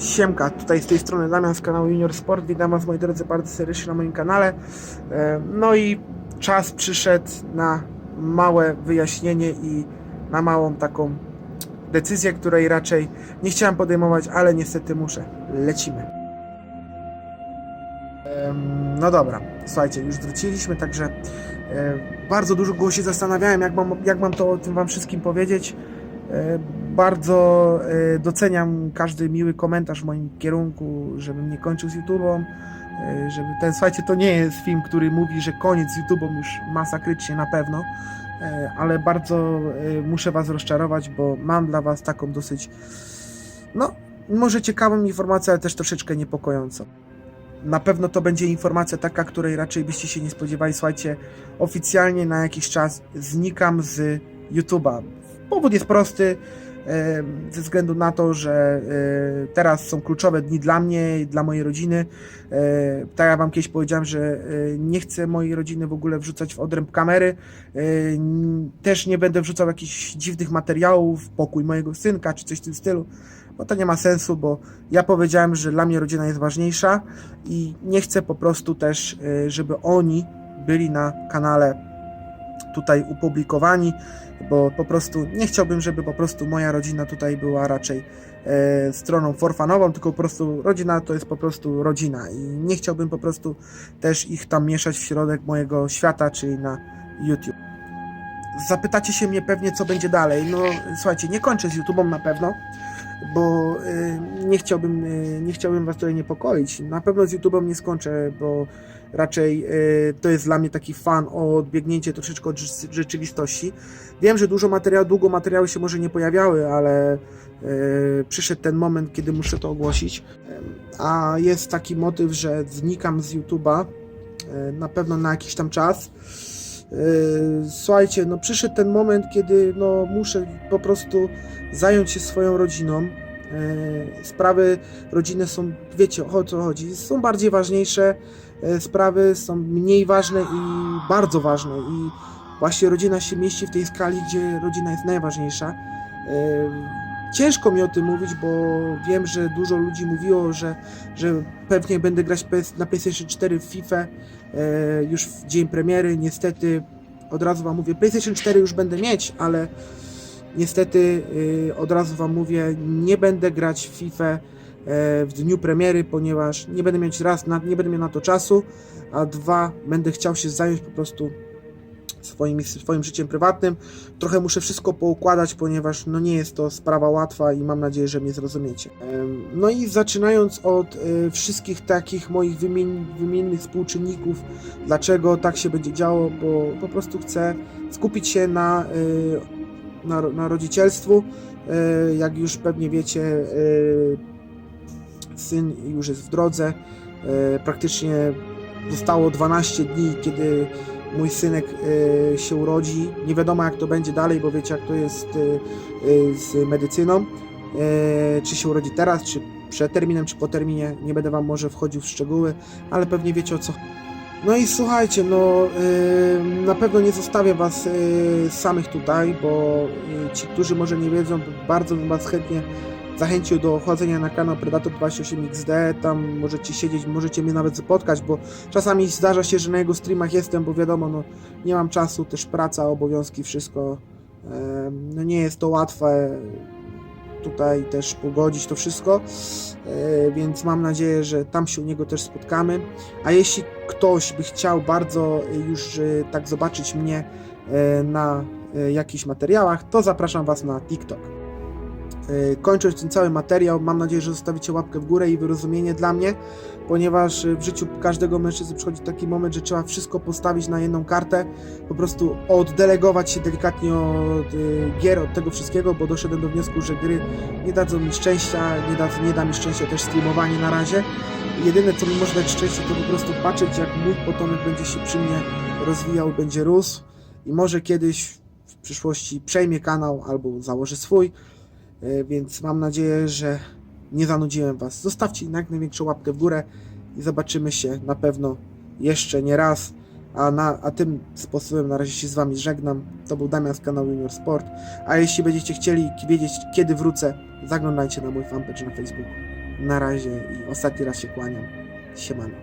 Siemka, tutaj z tej strony Damian z kanału Junior Sport. Witam Was moi drodzy bardzo serdecznie na moim kanale. E, No i czas przyszedł na małe wyjaśnienie i na małą taką decyzję, której raczej nie chciałem podejmować, ale niestety muszę. Lecimy. No dobra, słuchajcie, już wróciliśmy, także e, bardzo dużo się zastanawiałem, jak mam, jak mam to o tym Wam wszystkim powiedzieć. Bardzo e, doceniam każdy miły komentarz w moim kierunku, żebym nie kończył z YouTube'ą. e, Żeby ten, słuchajcie, to nie jest film, który mówi, że koniec z YouTube'ą już masakrycznie na pewno, e, ale bardzo muszę Was rozczarować, bo mam dla Was taką dosyć, no, może ciekawą informację, ale też troszeczkę niepokojącą. Na pewno to będzie informacja taka, której raczej byście się nie spodziewali. Słuchajcie, oficjalnie na jakiś czas znikam z YouTube'a. Powód jest prosty, ze względu na to, że e, teraz są kluczowe dni dla mnie dla mojej rodziny. E, Tak jak Wam kiedyś powiedziałem, że e, nie chcę mojej rodziny w ogóle wrzucać w odręb kamery. E, Też nie będę wrzucał jakichś dziwnych materiałów, pokój mojego synka czy coś w tym stylu, bo to nie ma sensu, bo ja powiedziałem, że dla mnie rodzina jest ważniejsza i nie chcę po prostu też, e, żeby oni byli na kanale tutaj upublikowani, bo po prostu nie chciałbym, żeby po prostu moja rodzina tutaj była raczej e, stroną forfanową, tylko po prostu rodzina to jest po prostu rodzina i nie chciałbym po prostu też ich tam mieszać w środek mojego świata, czyli na YouTube. Zapytacie się mnie pewnie, co będzie dalej. No, słuchajcie, nie kończę z YouTube'em na pewno, bo y, nie chciałbym, y, nie chciałbym was tutaj niepokoić. Na pewno z YouTube'em nie skończę, bo raczej y, to jest dla mnie taki fan o odbiegnięcie troszeczkę od rze- rzeczywistości. Wiem, że dużo materiału, długo materiały się może nie pojawiały, ale y, przyszedł ten moment, kiedy muszę to ogłosić. Ym, A jest taki motyw, że znikam z YouTube'a na pewno na jakiś tam czas. Słuchajcie, no przyszedł ten moment, kiedy no muszę po prostu zająć się swoją rodziną. Sprawy rodziny są, wiecie o co chodzi, są bardziej ważniejsze, sprawy są mniej ważne i bardzo ważne i właśnie rodzina się mieści w tej skali, gdzie rodzina jest najważniejsza. Yy, Ciężko mi o tym mówić, bo wiem, że dużo ludzi mówiło, że, że pewnie będę grać na PlayStation 4 w FIFA e, już w dzień premiery. Niestety, od razu Wam mówię, PlayStation 4 już będę mieć, ale niestety e, od razu Wam mówię, nie będę grać w FIFA e, w dniu premiery, ponieważ nie będę mieć raz, na, nie będę miał na to czasu, a dwa, będę chciał się zająć po prostu swoim, swoim życiem prywatnym. Trochę muszę wszystko poukładać, ponieważ no nie jest to sprawa łatwa i mam nadzieję, że mnie zrozumiecie. No i zaczynając od e, wszystkich takich moich wymien, wymiennych współczynników, dlaczego tak się będzie działo, bo po prostu chcę skupić się na, e, na, na rodzicielstwu. E, Jak już pewnie wiecie, e, syn już jest w drodze. E, Praktycznie zostało 12 dni, kiedy mój synek e, się urodzi. Nie wiadomo jak to będzie dalej, bo wiecie jak to jest e, z medycyną. Czy się urodzi teraz, czy przed terminem, czy po terminie. Nie będę wam może wchodził w szczegóły, ale pewnie wiecie o co. No i słuchajcie, no na pewno nie zostawię was samych tutaj, bo ci, którzy może nie wiedzą, bardzo bym was chętnie zachęcił do chodzenia na kanał Predator 28XD, tam możecie siedzieć, możecie mnie nawet spotkać, bo czasami zdarza się, że na jego streamach jestem, bo wiadomo, no nie mam czasu, też praca, obowiązki, wszystko, no nie jest to łatwe tutaj też pogodzić to wszystko, e, więc mam nadzieję, że tam się u niego też spotkamy, a jeśli ktoś by chciał bardzo już e, tak zobaczyć mnie e, na jakichś materiałach, to zapraszam Was na TikTok. E, Kończąc ten cały materiał, mam nadzieję, że zostawicie łapkę w górę i wyrozumienie dla mnie, ponieważ e, w życiu każdego mężczyzny przychodzi taki moment, że trzeba wszystko postawić na jedną kartę, po prostu oddelegować się delikatnie od e, gier, od tego wszystkiego, bo doszedłem do wniosku, że gry nie dadzą mi szczęścia, nie da, nie da mi szczęścia też streamowanie na razie. Jedyne, co mi może dać szczęście, to po prostu patrzeć, jak mój potomek będzie się przy mnie rozwijał, będzie rósł i może kiedyś w przyszłości przejmie kanał albo założy swój. E, Więc mam nadzieję, że nie zanudziłem Was. Zostawcie jak największą łapkę w górę i zobaczymy się na pewno jeszcze nie raz. A, na, a tym sposobem na razie się z Wami żegnam. To był Damian z kanału Junior Sport. A jeśli będziecie chcieli wiedzieć, kiedy wrócę, zaglądajcie na mój fanpage na Facebooku. Na razie i ostatni raz się kłaniam. Siemano.